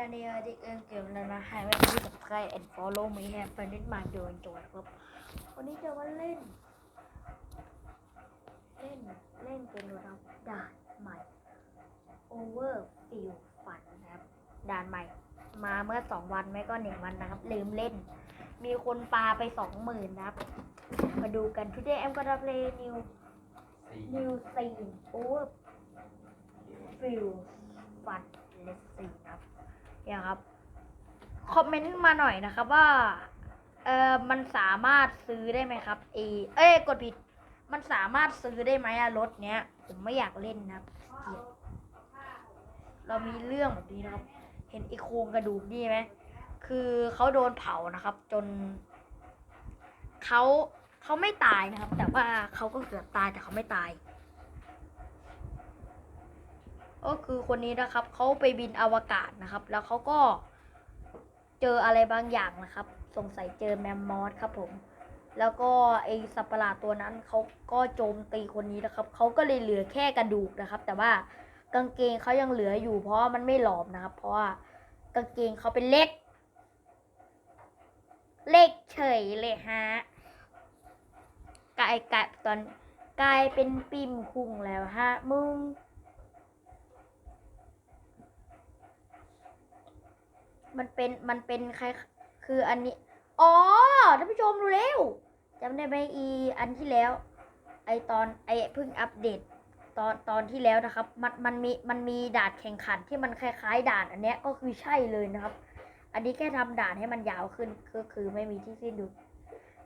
นาเนียที่เอิงเกี่ยวแล้วนะให้ไว้ที่ subscribe and follow me have fun with my doing โจทย์ครับวันนี้จะมาเล่น เล่น เล่นเป็นรับด่านใหม่ over field fun นะครับด่านใหม่ มาเมื่อสองวันไม่ก็หนึ่งวันนะครับ ลืมเล่น มีคนปาไปสองหมื่นนะครับ มาดูกัน today I'm gonna play new new scene over field fun let's see ครับ เนี่ยครับคอมเมนต์มาหน่อยนะครับว่าเออมันสามารถซื้อได้ไหมครับเอเอ้กดผิด มันสามารถซื้อได้ไหมอะรถเนี้ย ผมไม่อยากเล่นนะครับเกียดเรามีเรื่องแบบนี้นะครับ เห็นไอีโครงกระดูกนี่ไหมคือเขาโดนเผานะครับ จนเขาเขาไม่ตายนะครับ แต่ว่าเขาก็เกือบตายแต่เขาไม่ตาย ก็คือคนนี้นะครับเขาไปบินอวกาศนะครับ แล้วเขาก็เจออะไรบางอย่างนะครับ สงสัยเจอแมมมอสครับผม แล้วก็ไอสัตว์ประหลาดตัวนั้นเขาก็โจมตีคนนี้นะครับเขาก็เลยเหลือแค่กระดูกนะครับ แต่ว่ากางเกงเขายังเหลืออยู่ เพราะมันไม่หลอมนะครับ เพราะว่ากางเกงเขาเป็นเล็ก เล็กเฉยเลยฮะกลายกลายตอนกลายเป็นปิ่มคุงแล้วฮะมึง มันเป็นมันเป็นใครคืออันนี้ อ๋อท่านผู้ชมรู้แล้วจำได้ไหมอีอันที่แล้ว ไอตอนไอเพิ่งอัปเดตตอนตอนที่แล้วนะครับ มันมันมีมันมีด่านแข่งขันที่มันคล้ายๆด่านอันเนี้ยก็คือใช่เลยนะครับ อันนี้แค่ทำด่านให้มันยาวขึ้นก็คือไม่มีที่สิ้นสุด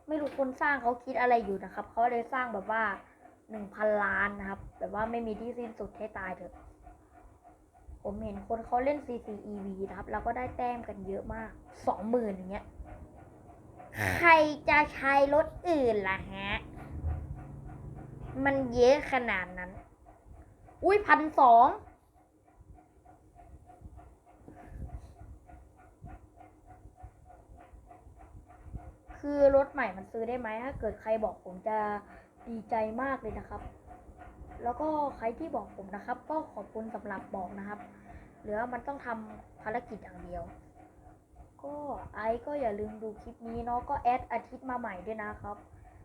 ไม่รู้คนสร้างเขาคิดอะไรอยู่นะครับเขาเลยสร้างแบบว่าหนึ่งพันล้านนะครับ แบบว่าไม่มีที่สิ้นสุดให้ตายเถอะ ผมเห็นคนเขาเล่น CCEV นะครับ แล้วก็ได้แต้มกันเยอะมาก สองหมื่นอย่างเงี้ย ใครจะใช้รถอื่นล่ะฮะ มันเยอะขนาดนั้น อุ้ยพันสองคือรถใหม่มันซื้อได้ไหม ถ้าเกิดใครบอกผมจะดีใจมากเลยนะครับ แล้วก็ใครที่บอกผมนะครับ ก็ขอบคุณสำหรับบอกนะครับ เหลือมันต้องทำภารกิจอย่างเดียว ก็ไอก็อย่าลืมดูคลิปนี้เนาะก็แอดอาทิตย์มาใหม่ด้วยนะครับ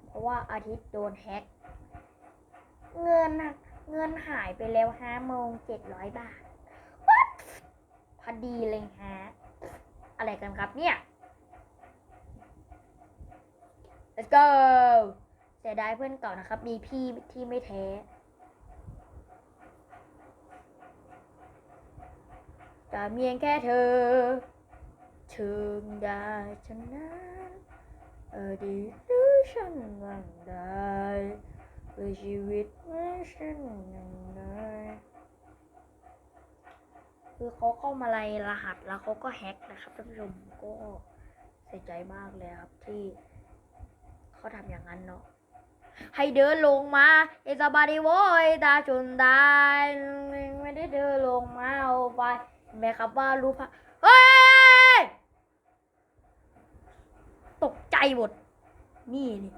เพราะว่าอาทิตย์โดนแฮกเงินเงินหายไปแล้วห้าโมงเจ็ดร้อยบาทพอดีเลยฮะอะไรกันครับเนี่ย let's go เสียดายเพื่อนเก่านะครับ มีพี่ที่ไม่แท้ แต่เมียงแค่เธอถึงได้ชนะอดีตหรือฉันวังได้เพื่อชีวิตไม่ฉันยังได้คือเขาเข้ามาไล่รหัสแล้วเขาก็แฮ็กนะครับท่านผู้ชมก็เสียใจมากเลยครับที่เขาทำอย่างนั้นเนาะให้เดินลงมาเอซาบาดิโวยตาชนได้ไม่ได้เดินลงมาเอาไป เห็นไหมครับว่ารู้พะเฮ้ย ตกใจหมด นี่นี่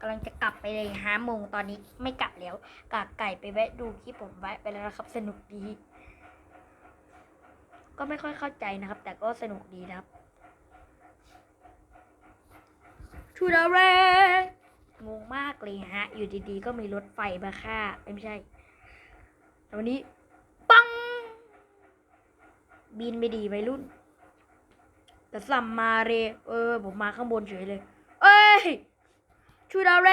กำลังจะกลับไปเลยห้าโมงตอนนี้ไม่กลับแล้วกากไก่ไปแวะดูคลิปผมแวะไปแล้วนะครับ สนุกดี ก็ไม่ค่อยเข้าใจนะครับ แต่ก็สนุกดีนะครับชูดาเรงงมากเลยฮะ อยู่ดีๆ ก็มีรถไฟมาฆ่าไม่ใช่แต่วันนี้ บินไม่ดีวัยรุ่น แต่สัมมาเร เออ ผมมาข้างบนเฉยเลย เอ้ยชูดาเร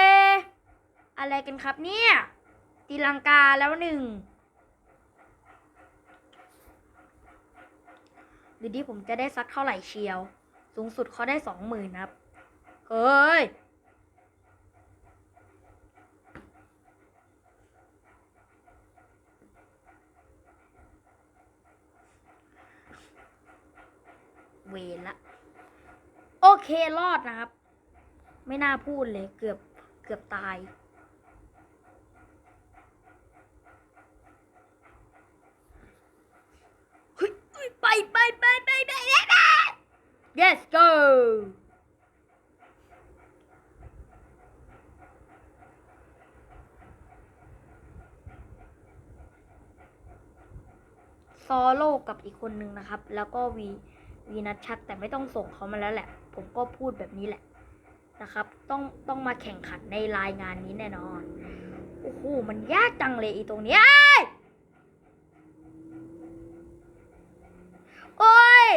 อะไรกันครับเนี่ยตีลังกาแล้วหนึ่งหรือที่ผมจะได้สักเท่าไหร่เชียว สูงสุดเขาได้สองหมื่นครับ เฮ้ย เวรละ โอเครอดนะครับ ไม่น่าพูดเลยเกือบเกือบตาย ไปไปไปไปไปไป Yes go ซอโลกับอีกคนนึงนะครับ แล้วก็วี วีนัทชัดแต่ไม่ต้องส่งเขามาแล้วแหละ ผมก็พูดแบบนี้แหละนะครับ ต้องต้องมาแข่งขันในรายงานนี้แน่นอนโอ้โหมันยากจังเลยอีตรงเนี้ยเอ้ยโอ้ย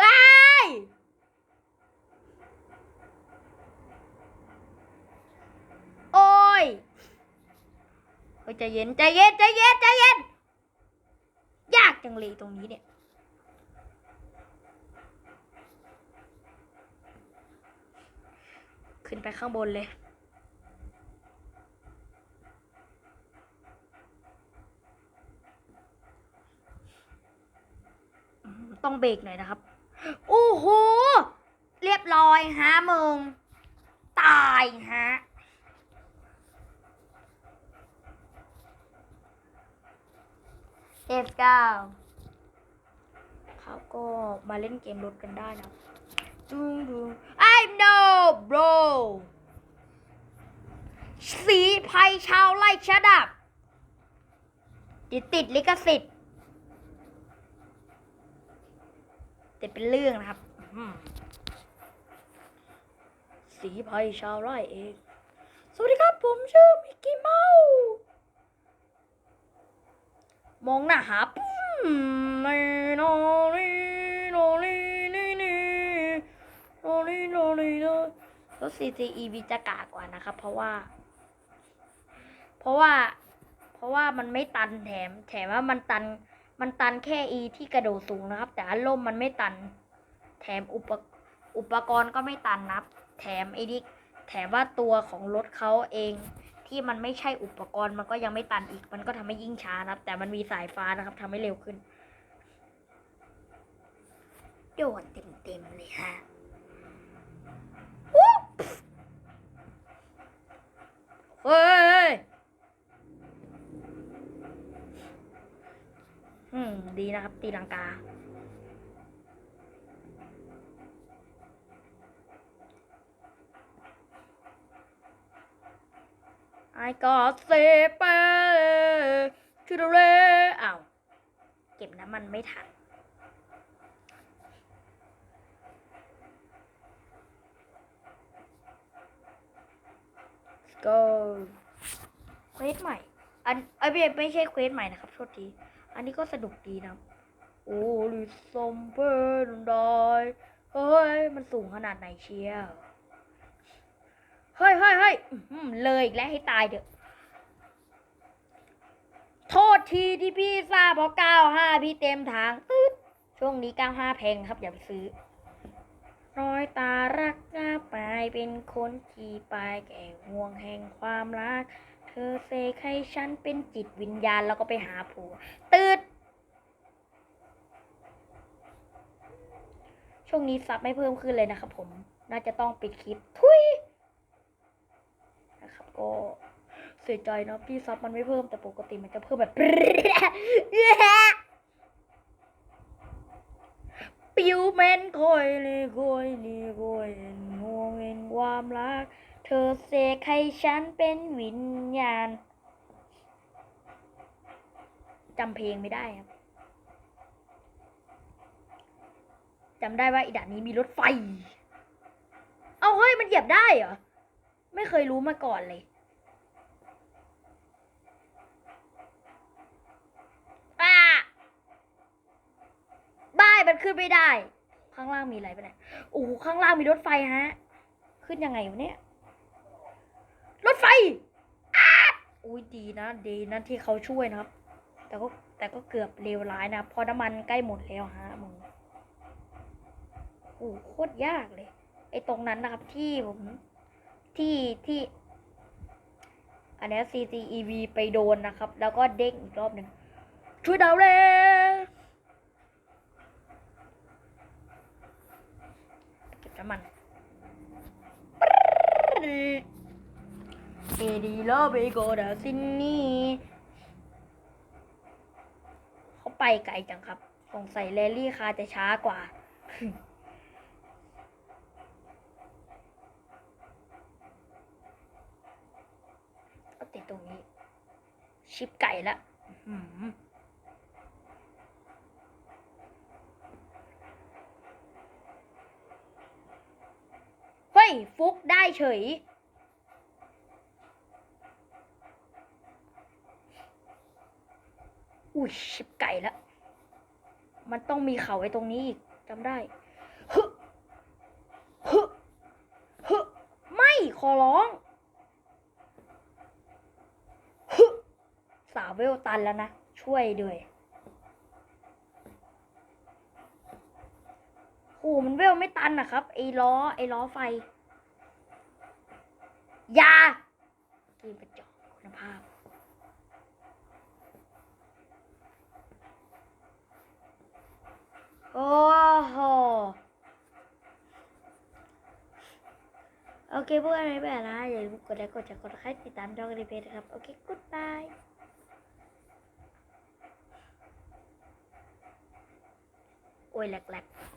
ว้ายโอ้ยเฮ้ใจเย็นใจเย็นใจเย็นใจเย็น จังเลยตรงนี้เนี่ย ขึ้นไปข้างบนเลย ต้องเบรกหน่อยนะครับ โอ้โห เรียบร้อยฮะมึง ตายฮะ เอฟเก้าเขาก็มาเล่นเกมรถกันได้นะดูดู I know bro สีภัยชาวไล่ชะดับติดติดลิขสิทธิ์แต่เป็นเรื่องนะครับ สีภัยชาวไร่เอง สวัสดีครับผมชื่อมิกกี้เมาส์ มองหน้าหาปุ้มนี่โนนี่โนนี่นี่นี่โนนี่โนนี่โนรถ CCEV จะกากว่านะครับ เพราะว่า เพราะว่า เพราะว่ามันไม่ตันแถม แถมว่ามันตัน มันตันแค่ E ที่กระโดดสูงนะครับ แต่อารมมันไม่ตัน แถมอุปอุปกรณ์ก็ไม่ตันนะครับ แถมไอ้นี่แถมว่าตัวของรถเขาเอง ที่มันไม่ใช่อุปกรณ์มันก็ยังไม่ตันอีก มันก็ทำให้ยิ่งช้านะครับ แต่มันมีสายฟ้านะครับทำให้เร็วขึ้น โดนเต็มๆเลยฮะอุ๊บเฮ้ยอืมดีนะครับ ตีลังกา I got say ไปชูดเรอ้าวเก็บน้ำมันไม่ทัน Let's go เควสใหม่ อันเอ้ยไม่ไม่ใช่เควสใหม่นะครับโทษที อันนี้ก็สนุกดีนะ โอ้ลิซอมเป็นได้เฮ้ย มันสูงขนาดไหนเชียว เฮ้ยเฮ้ยเฮ้ยเลยอีกแล้วให้ตายเถอะ โทษทีที่พี่ทราบเพราะ95พี่เต็มทางตึ๊ดช่วงนี้95แพงครับ อย่าไปซื้อน้อยตารักหน้าปลายเป็นคนขี่ปลายแก่ห่วงแห่งความรัก เธอเสกให้ฉันเป็นจิตวิญญาณแล้วก็ไปหาผัวตืดช่วงนี้ซับไม่เพิ่มขึ้นเลยนะครับผม น่าจะต้องปิดคลิป ทุย ก็เสียใจนะพี่ซับมันไม่เพิ่มแต่ปกติมันจะเพิ่มแบบปิวเมนคอยเลยคอยนี่คอยห่วงเห็นความรัก เธอเสกให้ฉันเป็นวิญญาณจำเพลงไม่ได้ครับจำได้ว่าอีด่านนี้มีรถไฟ เอาเฮ้ย มันเหยียบได้เหรอ ไม่เคยรู้มาก่อนเลยอ่าได้มันขึ้นไม่ได้ ข้างล่างมีอะไรปะเนี่ยโอ้โหข้างล่างมีรถไฟฮะ ขึ้นยังไงวะเนี่ย รถไฟอ้าอุ้ยดีนะดีนะที่เขาช่วยนะครับ แต่ก็แต่ก็เกือบเลวร้ายนะเพอน้ำมันใกล้หมดแล้วฮะมึงโอ้โหโคตรยากเลย ไอ้ตรงนั้นนะครับที่ผม ที่ที่อันนี้ CCEV ไปโดนนะครับ แล้วก็เด้งอีกรอบหนึ่งช่วยดาวเรเก็บน้ำมันเอดีโลเบโกดาซินนี่เขาไปไกลจังครับ สงสัยแรลลี่คาจะช้ากว่า ชิปไก่ละเฮ้ย ฟุกได้เฉย อุ้ยชิปไก่ละ มันต้องมีเขาไว้ตรงนี้อีกจำได้ฮึฮึฮึไม่ขอร้องาวเวลตันแล้วนะ ช่วยด้วยโอ้มันเวลไม่ตันนะครับ ไอ้ล้อ ไอ้ล้อไฟอยาเกมกระจอกคุณภาพ โอ้โหโอเคพวกอะไรแบบนะอย่าลืมกดไลค์กดแชร์กดติดตามติดตามช่องรีเพย์นะครับ โอเคกุ๊ดบาย โอ้ยแหลกๆ